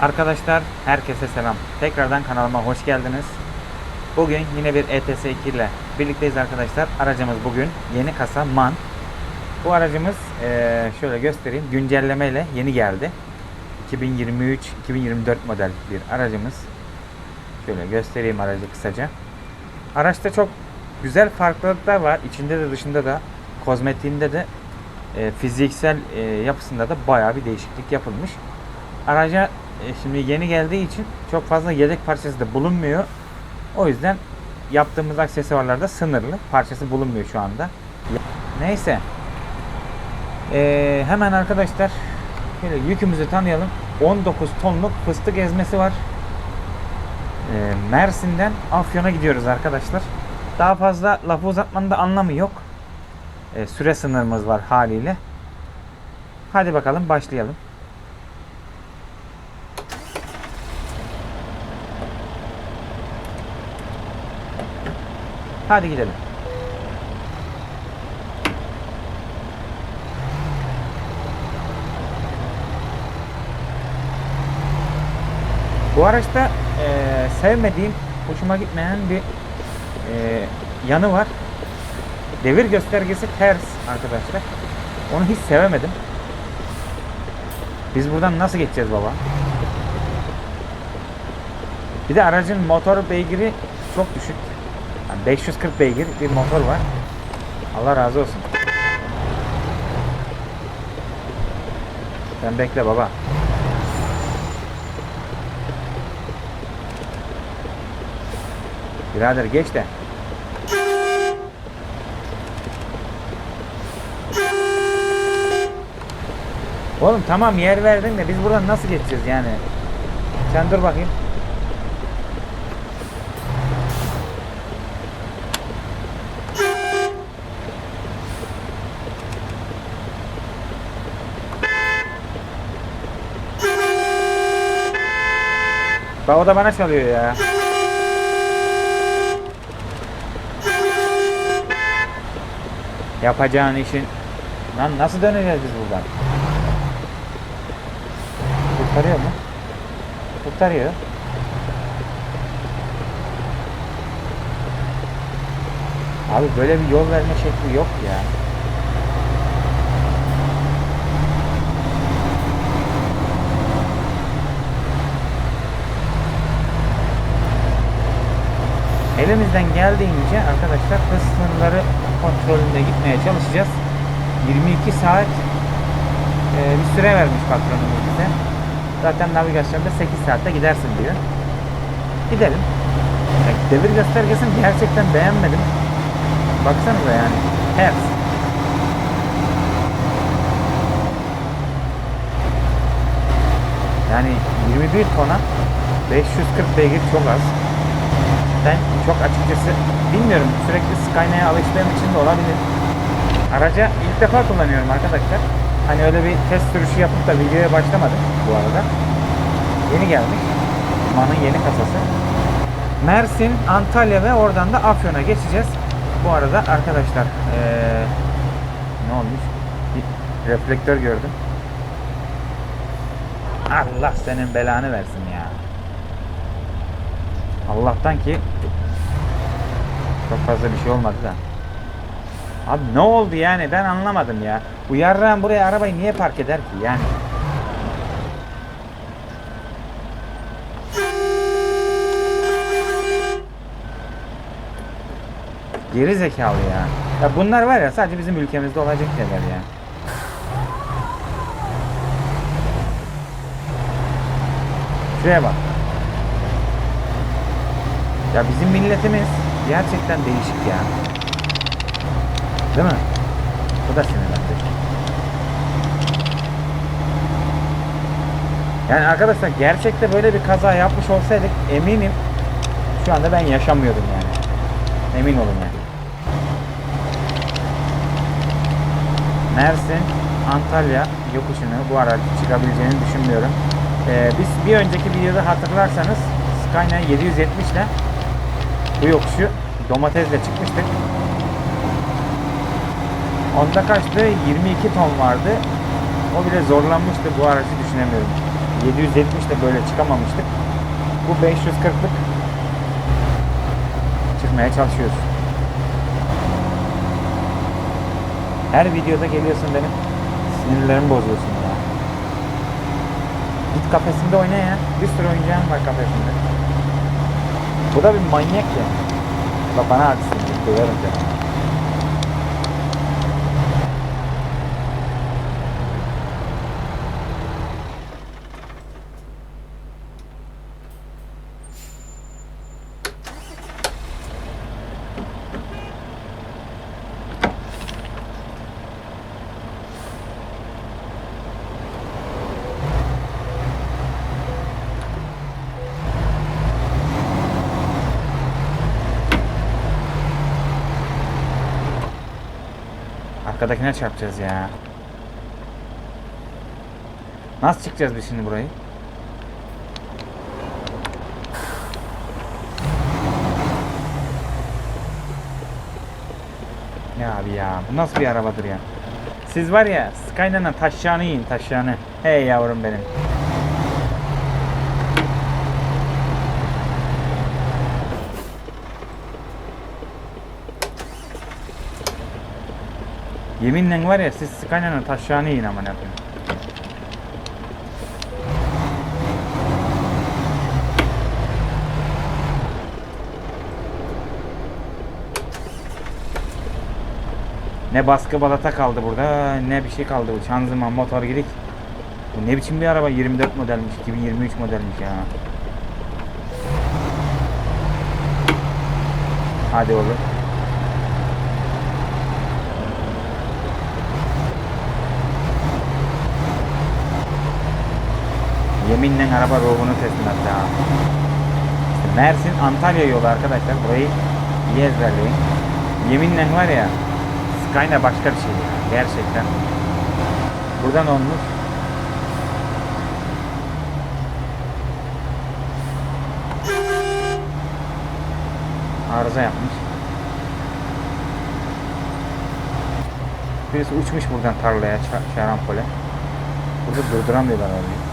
Arkadaşlar herkese selam. Tekrardan kanalıma hoş geldiniz. Bugün yine bir ETS 2 ile birlikteyiz arkadaşlar. Aracımız bugün yeni kasa MAN. Bu aracımız şöyle göstereyim. Güncelleme ile yeni geldi. 2023-2024 model bir aracımız. Şöyle göstereyim aracı kısaca. Araçta çok güzel farklılıklar var. İçinde de dışında da kozmetiğinde de fiziksel yapısında da bayağı bir değişiklik yapılmış. Araca e, şimdi yeni geldiği için çok fazla yedek parçası da bulunmuyor. O yüzden yaptığımız aksesuarlarda sınırlı. Parçası bulunmuyor şu anda. Neyse. E, hemen arkadaşlar şöyle yükümüzü tanıyalım. 19 tonluk fıstık ezmesi var. E, Mersin'den Afyon'a gidiyoruz arkadaşlar. Daha fazla lafı uzatmanın da anlamı yok. E, süre sınırımız var haliyle. Hadi bakalım başlayalım. Hadi gidelim. Bu araçta eee, sevmediğim, hoşuma gitmeyen bir eee, yanı var. Devir göstergesi ters arkadaşlar. Onu hiç sevemedim. Biz buradan nasıl geçeceğiz baba? Bir de aracın motor beygiri çok düşük. Yani 540 beygir bir motor var. Allah razı olsun. Sen bekle baba. Birader geç de. Oğlum tamam yer verdin de biz buradan nasıl geçeceğiz yani? Sen dur bakayım. Bak o da bana çalıyor ya. Yapacağın işin... Lan nasıl döneceğiz biz buradan? Kurtarıyor mu? Kurtarıyor. Abi böyle bir yol verme şekli yok ya. Elimizden geldiğince arkadaşlar hız sınırları kontrolünde gitmeye çalışacağız. 22 saat e, bir süre vermiş patronumuz bize. Zaten navigasyonda 8 saatte gidersin diyor. Gidelim. Ya, devir göstergesini gerçekten beğenmedim. Baksanıza yani. Ters. Yani 21 tona 540 beygir çok az. Ben çok açıkçası bilmiyorum sürekli Skyline'a alıştığım için de olabilir. Araca ilk defa kullanıyorum arkadaşlar. Hani öyle bir test sürüşü yapıp da videoya başlamadım bu arada. Yeni gelmiş. MAN'ın yeni kasası. Mersin, Antalya ve oradan da Afyon'a geçeceğiz. Bu arada arkadaşlar eee, ne olmuş? Bir reflektör gördüm. Allah senin belanı versin ya. Allah'tan ki çok fazla bir şey olmadı da. Abi ne oldu yani ben anlamadım ya. Bu buraya arabayı niye park eder ki yani? Geri zekalı ya. Ya bunlar var ya sadece bizim ülkemizde olacak şeyler ya. Şuraya bak. Ya bizim milletimiz gerçekten değişik ya. Değil mi? Bu da sinirlendi. Yani arkadaşlar gerçekte böyle bir kaza yapmış olsaydık eminim şu anda ben yaşamıyordum yani. Emin olun yani. Mersin, Antalya yokuşunu bu araç çıkabileceğini düşünmüyorum. Ee, biz bir önceki videoda hatırlarsanız Scania 770 ile bu yokuşu domatesle çıkmıştık. Onda kaçtı? 22 ton vardı. O bile zorlanmıştı. Bu aracı düşünemiyorum. 770 de böyle çıkamamıştık. Bu 540'lık çıkmaya çalışıyoruz. Her videoda geliyorsun benim sinirlerimi bozuyorsun ya. Git kafesinde oyna ya. Bir sürü oyuncağın var kafesinde. Bu da bir manyak ya. Bak bana. Duyarım seni. Arkadakine çarpacağız ya. Nasıl çıkacağız biz şimdi burayı? Ya abi ya bu nasıl bir arabadır ya? Siz var ya Skyline'a taşağını yiyin taşağını. Hey yavrum benim. Yeminle var ya siz Skyline'a taşağını yiyin aman yapayım. Ne baskı balata kaldı burada ne bir şey kaldı. Bu Şanzıman motor gidik. Bu ne biçim bir araba 24 modelmiş 2023 modelmiş ya. Hadi oğlum. Yeminle araba ruhunu teslim etti ha. İşte Mersin Antalya yolu arkadaşlar. Burayı iyi ezberleyin. Yeminle var ya Skyline başka bir şey. Gerçekten. Buradan olmuş. Arıza yapmış. Birisi uçmuş buradan tarlaya, şarampole. Burada durduramıyorlar arabayı.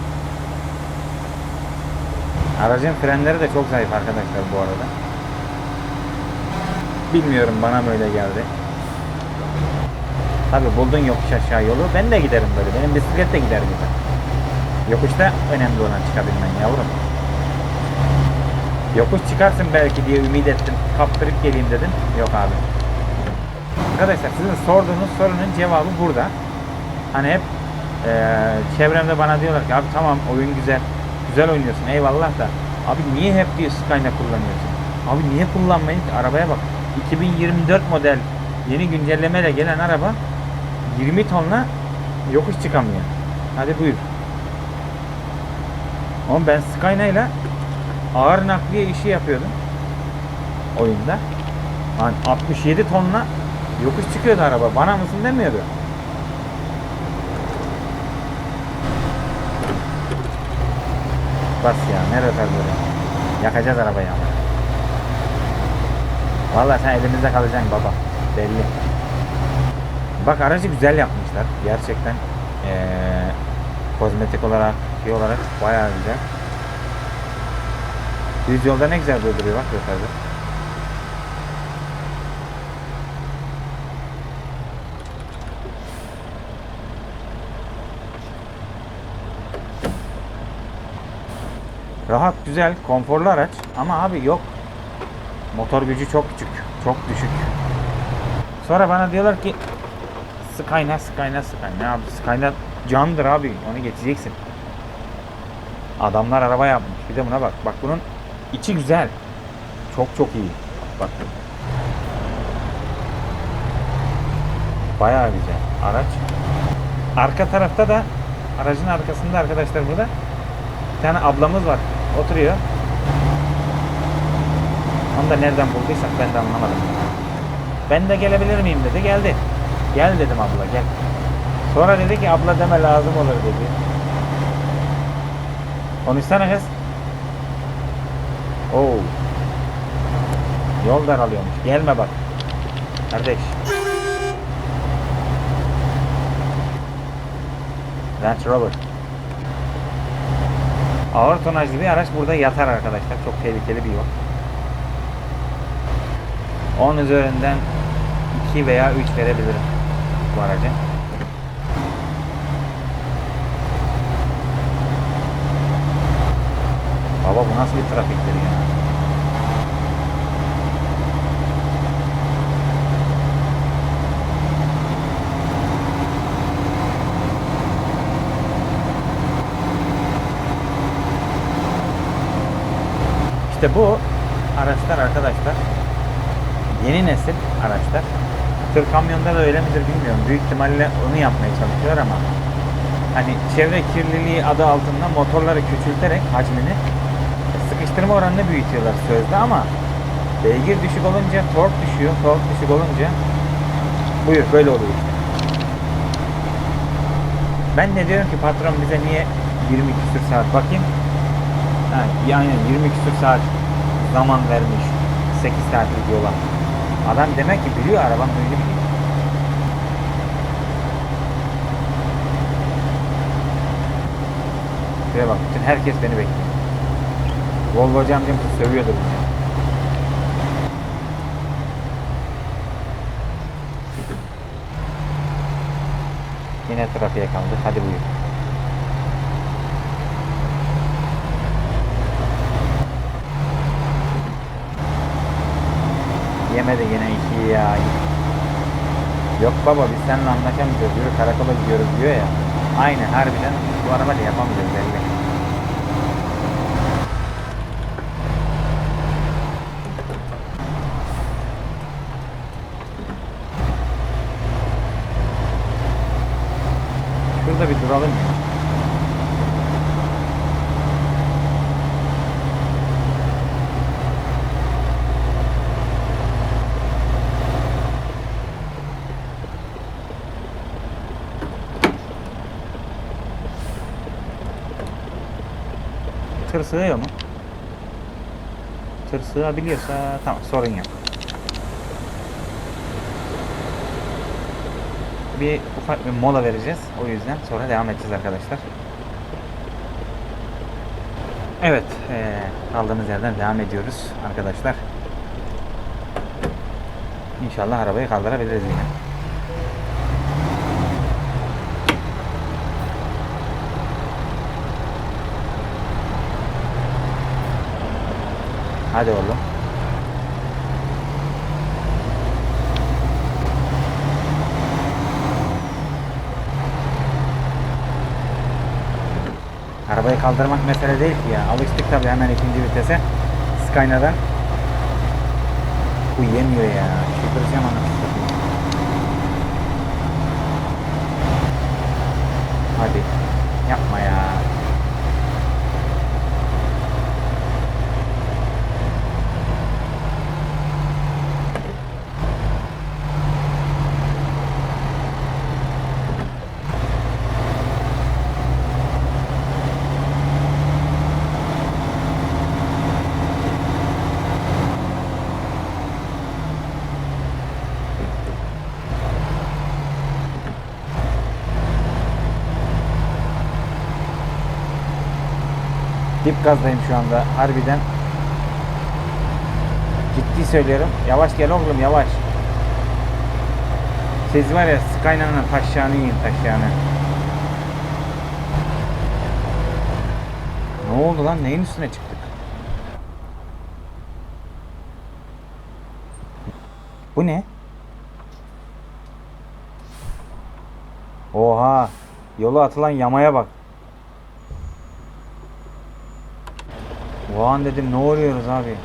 Aracın frenleri de çok zayıf arkadaşlar bu arada. Bilmiyorum bana böyle geldi. Tabi buldun yokuş aşağı yolu. Ben de giderim böyle. Benim bisiklet de gider gibi. Yokuşta önemli olan çıkabilmen yavrum. Yokuş çıkarsın belki diye ümit ettim. Kaptırıp geleyim dedim. Yok abi. Arkadaşlar sizin sorduğunuz sorunun cevabı burada. Hani hep eee, çevremde bana diyorlar ki abi tamam oyun güzel. Güzel oynuyorsun eyvallah da. Abi niye hep diyor Skyline kullanıyorsun? Abi niye kullanmayın ki? Arabaya bak. 2024 model yeni güncellemeyle gelen araba 20 tonla yokuş çıkamıyor. Hadi buyur. Oğlum ben Skyline ile ağır nakliye işi yapıyordum. Oyunda. Hani 67 tonla yokuş çıkıyordu araba. Bana mısın demiyordu. Bas ya ne rötar böyle. Yakacağız arabayı ama. Vallahi sen elimizde kalacaksın baba. Belli. Bak aracı güzel yapmışlar. Gerçekten eee, kozmetik olarak, şey olarak bayağı güzel. Düz yolda ne güzel böyle duruyor bak yukarıda. Rahat, güzel, konforlu araç ama abi yok. Motor gücü çok küçük, çok düşük. Sonra bana diyorlar ki Skyline, Skyline, Skyline. Abi Skyline candır abi. Onu geçeceksin. Adamlar araba yapmış. Bir de buna bak. Bak bunun içi güzel. Çok çok iyi. Bak. Bayağı güzel. Araç. Arka tarafta da aracın arkasında arkadaşlar burada bir tane ablamız var. Oturuyor. Onu da nereden bulduysak ben de anlamadım. Ben de gelebilir miyim dedi. Geldi. Gel dedim abla gel. Sonra dedi ki abla deme lazım olur dedi. Konuşsana kız. Oo. Yol daralıyormuş. Gelme bak. Kardeş. Range Rover. Ağır tonajlı bir araç burada yatar arkadaşlar. Çok tehlikeli bir yol. 10 üzerinden 2 veya 3 verebilirim bu araca. Baba bu nasıl bir trafiktir ya? İşte bu araçlar arkadaşlar yeni nesil araçlar. Tır kamyonda da öyle midir bilmiyorum. Büyük ihtimalle onu yapmaya çalışıyor ama hani çevre kirliliği adı altında motorları küçülterek hacmini sıkıştırma oranını büyütüyorlar sözde ama beygir düşük olunca tork düşüyor. Tork düşük olunca buyur böyle oluyor. Ben de diyorum ki patron bize niye 20 küsür saat bakayım. Yani 20 küsür saat zaman vermiş 8 saatlik yola. Adam demek ki biliyor arabanın huyunu biliyor. Şuraya bak bütün herkes beni bekliyor. Volvocu amcam sövüyordur beni. Yine trafiğe kaldı. Hadi buyur. Yemedi yine iki ya. Yok baba biz seninle anlaşamayacağız. Yürü karakola gidiyoruz diyor ya. Aynı harbiden bu arabayla yapamayacağız belli. Şurada bir duralım ya. Tır sığıyor mu? Tır sığabiliyorsa tamam sorun yok. Bir ufak bir mola vereceğiz. O yüzden sonra devam edeceğiz arkadaşlar. Evet, eee, kaldığımız yerden devam ediyoruz arkadaşlar. İnşallah arabayı kaldırabiliriz yine. Hadi oğlum. Arabayı kaldırmak mesele değil ki ya. Alıştık tabii hemen ikinci vitese. Skyline'dan. Bu yemiyor ya. Çıldıracağım anasını satayım. Hadi. Yapma ya. Dip gazdayım şu anda. Harbiden. Ciddi söylüyorum. Yavaş gel oğlum yavaş. Siz var ya Skyline'ın taşyağını yiyin taşyağını. Ne oldu lan? Neyin üstüne çıktık? Bu ne? Oha! Yola atılan yamaya bak. O an dedim ne oluyoruz abi?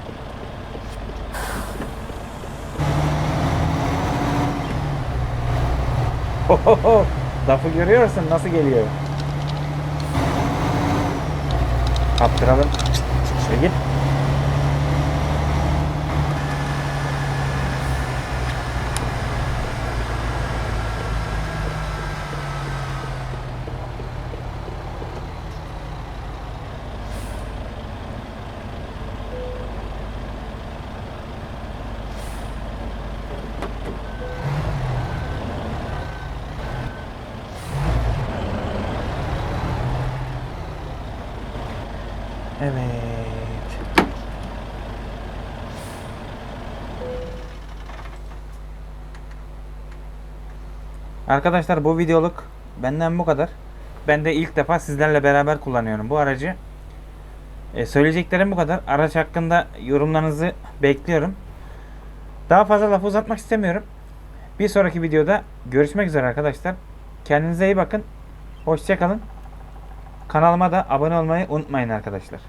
Ohoho! Lafı görüyorsun nasıl geliyor? Kaptıralım. Şöyle git. Arkadaşlar bu videoluk benden bu kadar. Ben de ilk defa sizlerle beraber kullanıyorum bu aracı. E, söyleyeceklerim bu kadar. Araç hakkında yorumlarınızı bekliyorum. Daha fazla laf uzatmak istemiyorum. Bir sonraki videoda görüşmek üzere arkadaşlar. Kendinize iyi bakın. Hoşçakalın. Kanalıma da abone olmayı unutmayın arkadaşlar.